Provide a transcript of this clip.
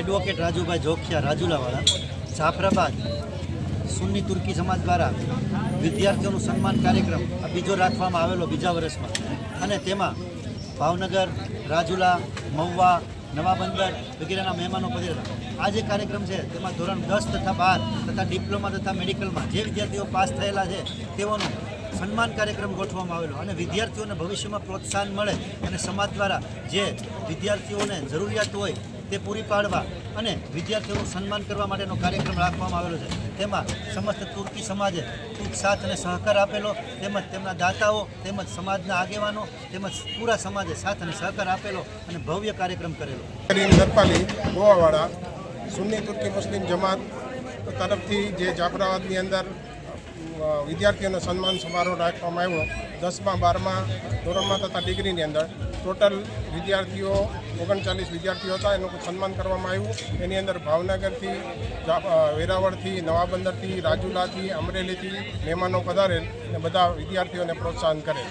Advocate Rajubhai Jokhiya રાજુલાવાળા, જાફરાબાદ સુન્ની તુર્કી સમાજ દ્વારા વિદ્યાર્થીઓનું સન્માન કાર્યક્રમ આ બીજો રાખવામાં આવેલો બીજા વર્ષમાં. અને તેમાં ભાવનગર, રાજુલા, મહુવા, નવાબંદર વગેરેના મહેમાનો પધારેલા આ જે કાર્યક્રમ છે, તેમાં ધોરણ દસ તથા બાર તથા ડિપ્લોમા તથા મેડિકલમાં જે વિદ્યાર્થીઓ પાસ થયેલા છે, તેઓનું સન્માન કાર્યક્રમ ગોઠવવામાં આવેલો. અને વિદ્યાર્થીઓને ભવિષ્યમાં પ્રોત્સાહન મળે અને સમાજ દ્વારા જે વિદ્યાર્થીઓને જરૂરિયાત હોય તે પૂરી પાડવા અને વિદ્યાર્થીઓનું સન્માન કરવા માટેનો કાર્યક્રમ રાખવામાં આવેલો છે. તેમાં સમસ્ત તુર્કી સમાજે ખૂબ સાથ અને સહકાર આપેલો, તેમજ તેમના દાતાઓ, તેમજ સમાજના આગેવાનો, તેમજ પૂરા સમાજે સાથ અને સહકાર આપેલો અને ભવ્ય કાર્યક્રમ કરેલો. નરપાલી, ગોવાવાળા, સુન્ની તુર્કી મુસ્લિમ જમાત તરફથી જે જાફરાબાદની અંદર વિદ્યાર્થીઓનો સન્માન સમારોહ રાખવામાં આવ્યો. દસમા, બારમા ધોરણમાં તથા ડિગ્રીની અંદર ટોટલ વિદ્યાર્થીઓ, ઓગણચાલીસ વિદ્યાર્થીઓ હતા. એનું સન્માન કરવામાં આવ્યું. એની અંદર ભાવનગરથી વેરાવળથી, નવાબંદરથી, રાજુલાથી, અમરેલીથી મહેમાનો પધારેલ અને બધા વિદ્યાર્થીઓને પ્રોત્સાહન કરેલ.